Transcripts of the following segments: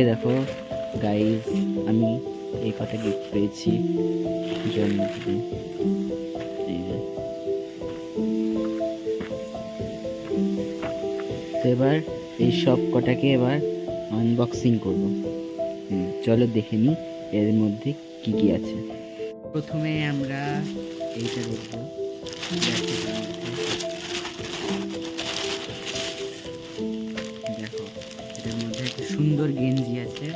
এ দেখো গাইজ আমি এই কটা গিফট পেয়েছি। জন্মদিনে তো এবার এই সব কটাকে এবার আনবক্সিং করব। চলো দেখে নিই এর মধ্যে কি কি আছে। প্রথমে আমরা এইটা দেখব। একটা সুন্দর গেঞ্জি আছে।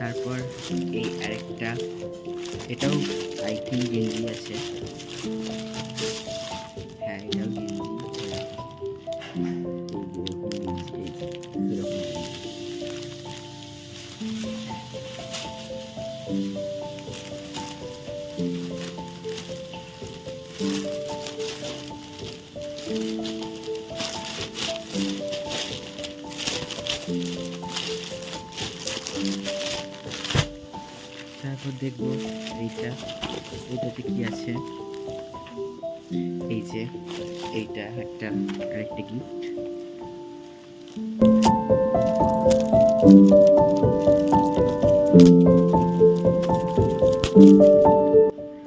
তারপর এই আরেকটা, এটাও আই থিঙ্ক গেঞ্জি আছে হ্যাঁ এটাও গেঞ্জি তারপর দেখব এইটা। এটাতে কি আছে? এই যে, এইটা একটা আরেকটা গিফট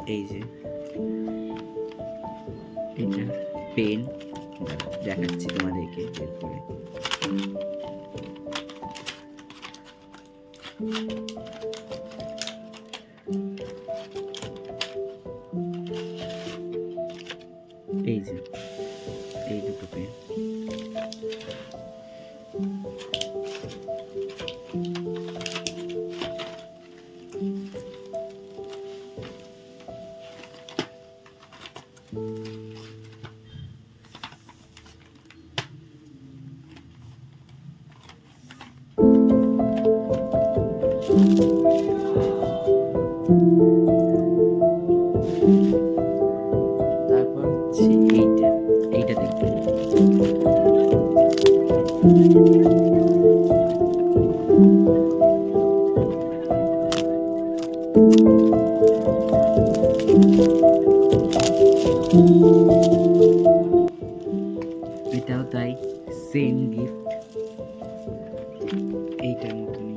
এই যে এটা পেন দেখাচ্ছি তোমাদেরকে এরপরে। করে এই যে এই দুটো পেন তারপর এটাও তাই সেম গিফট এইটার মতনই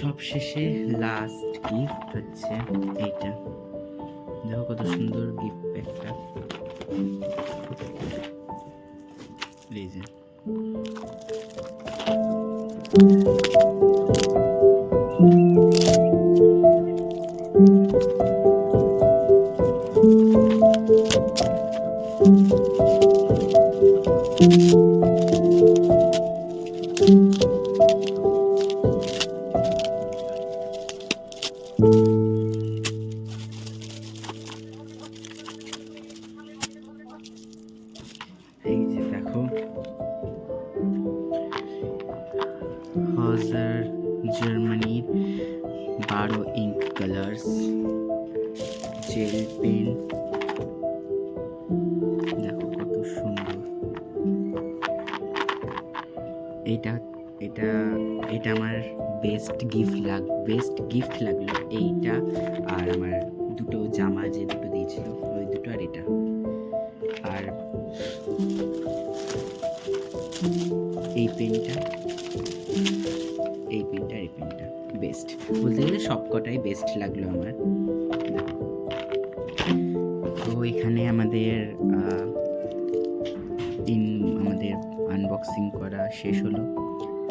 সবশেষে লাস্ট গিফট হচ্ছে এইটা। দেখো কত সুন্দর গিফট প্যাকটা যে। এই হজার জার্মানির বারো ইঙ্ক কালার্স জেল পেন দেখো কত সুন্দর। এইটা এটা এটা আমার বেস্ট গিফট লাগ বেস্ট গিফট লাগল এইটা আর আমার দুটো জামা যে দুটো দিয়েছিল, ওই দুটো আর এটা। আর এই পেনটা এই পেনটা এই পেনটা বেস্ট বলতে গেলে সব কটাই বেস্ট লাগল আমার। তো এখানে আমাদের দিন আমাদের আনবক্সিং করা শেষ হলো।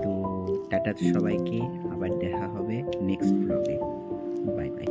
তো টাটা সবাইকে, আবার দেখা হবে নেক্সট ব্লগে বাই বাই